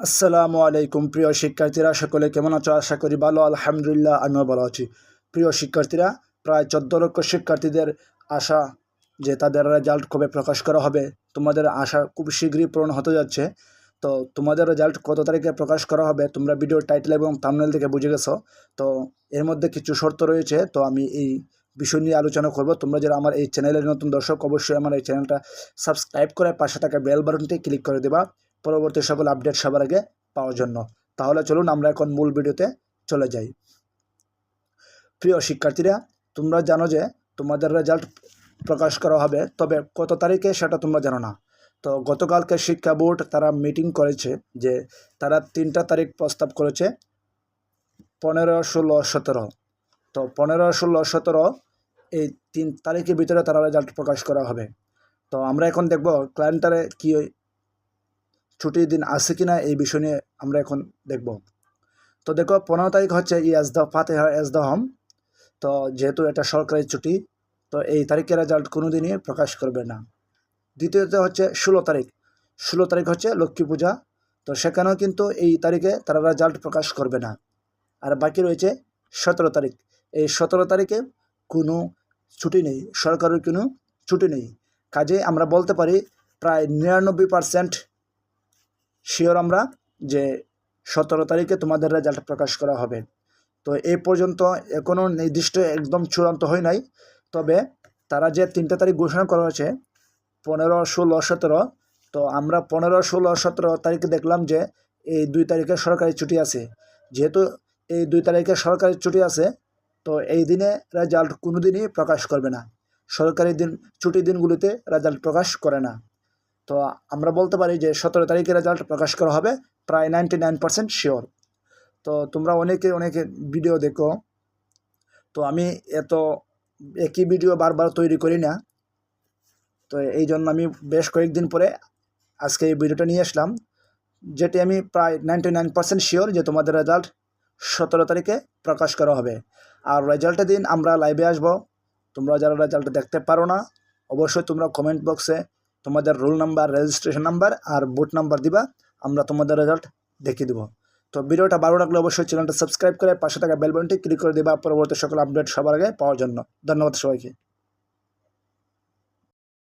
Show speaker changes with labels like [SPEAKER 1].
[SPEAKER 1] আসসালামু আলাইকুম, প্রিয় শিক্ষার্থীরা। সকলে কেমন আছো? আশা করি ভালো, আলহামদুলিল্লাহ, আমিও ভালো আছি। প্রিয় শিক্ষার্থীরা, প্রায় চোদ্দ লক্ষ শিক্ষার্থীদের আশা যে তাদের রেজাল্ট কবে প্রকাশ করা হবে, তোমাদের আশা খুব শীঘ্রই পূরণ হতে যাচ্ছে। তো তোমাদের রেজাল্ট কত তারিখে প্রকাশ করা হবে, তোমরা ভিডিওর টাইটেল এবং থামনেল থেকে বুঝে গেছো। তো এর মধ্যে কিছু শর্ত রয়েছে, তো আমি এই বিষয় নিয়ে আলোচনা করব। তোমরা যারা আমার এই চ্যানেলের নতুন দর্শক, অবশ্যই আমার এই চ্যানেলটা সাবস্ক্রাইব করে পাশে থাকা বেল বাটনটি ক্লিক করে দেবা। পরবর্তী সকল আপডেট সবার আগে পাওয়ার জন্য। তাহলে চলুন আমরা এখন মূল ভিডিওতে চলে যাই। প্রিয় শিক্ষার্থীরা, তোমরা জানো যে তোমাদের রেজাল্ট প্রকাশ করা হবে, তবে কত তারিখে সেটা তোমরা জানো না। তো গতকালকে শিক্ষা বোর্ড তারা মিটিং করেছে যে তারা তিনটা তারিখ প্রস্তাব করেছে, পনেরো, ষোলো, সতেরো। তো পনেরো, ষোলো, সতেরো এই তিন তারিখের ভিতরে তারা রেজাল্ট প্রকাশ করা হবে। তো আমরা এখন দেখব ক্লায়েন্টারে কী ছুটির দিন আছে কি না এই বিষয় নিয়ে আমরা এখন দেখব। তো দেখো, পনেরো তারিখ হচ্ছে ইয়াজ দ্য ফাতেহা এজ দ্য হোম। তো যেহেতু এটা সরকারি ছুটি, তো এই তারিখের রেজাল্ট কোনো দিনই প্রকাশ করবে না। দ্বিতীয়ত হচ্ছে ষোলো তারিখ। ষোলো তারিখ হচ্ছে লক্ষ্মী পূজা। তো সেখানেও কিন্তু এই তারিখে তারা রেজাল্ট প্রকাশ করবে না। আর বাকি রয়েছে সতেরো তারিখ। এই সতেরো তারিখে কোনো ছুটি নেই। সরকারের কোনো ছুটি নেই। কাজে আমরা বলতে পারি, প্রায় নিরানব্বই পারসেন্ট শিওর আমরা যে সতেরো তারিখে তোমাদের রেজাল্ট প্রকাশ করা হবে। তো এই পর্যন্ত এখনও নির্দিষ্ট একদম চূড়ান্ত হয় নাই। তবে তারা যে তিনটে তারিখ ঘোষণা করা হয়েছে, পনেরো, ষোলো, সতেরো, তো আমরা পনেরো, ষোলো, সতেরো তারিখে দেখলাম যে এই দুই তারিখে সরকারি ছুটি আছে। যেহেতু এই দুই তারিখে সরকারি ছুটি আছে, তো এই দিনে রেজাল্ট কোনো দিনই প্রকাশ করবে না। সরকারি দিন ছুটির দিনগুলিতে রেজাল্ট প্রকাশ করে না। তো আমরা বলতে পারি যে সতেরো তারিখে রেজাল্ট প্রকাশ করা হবে, প্রায় নাইনটি নাইন পার্সেন্ট শিওর তো তোমরা অনেকে অনেকে ভিডিও দেখো। তো আমি এত একই ভিডিও বারবার তৈরি করি না। তো এই জন্য আমি বেশ কয়েকদিন পরে আজকে এই ভিডিওটা নিয়ে আসলাম, যেটি আমি প্রায় নাইনটি নাইন পার্সেন্ট শিওর যে তোমাদের রেজাল্ট সতেরো তারিখে প্রকাশ করা হবে। আর রেজাল্টের দিন আমরা লাইভে আসব। তোমরা যারা রেজাল্ট দেখতে পারো না, অবশ্যই তোমরা কমেন্ট বক্সে তোমাদের রোল নাম্বার রেজিস্ট্রেশন নাম্বার আর বুট নাম্বার দিবা, আমরা তোমাদের রেজাল্ট দেখিয়ে দেবো। তো ভিডিওটা ভালো লাগলে অবশ্যই চ্যানেলটা সাবস্ক্রাইব করে পাশে থাকা বেলবনটি ক্লিক করে দেবা। পরবর্তী সকল আপডেট সবার আগে পাওয়ার জন্য। ধন্যবাদ সবাইকে।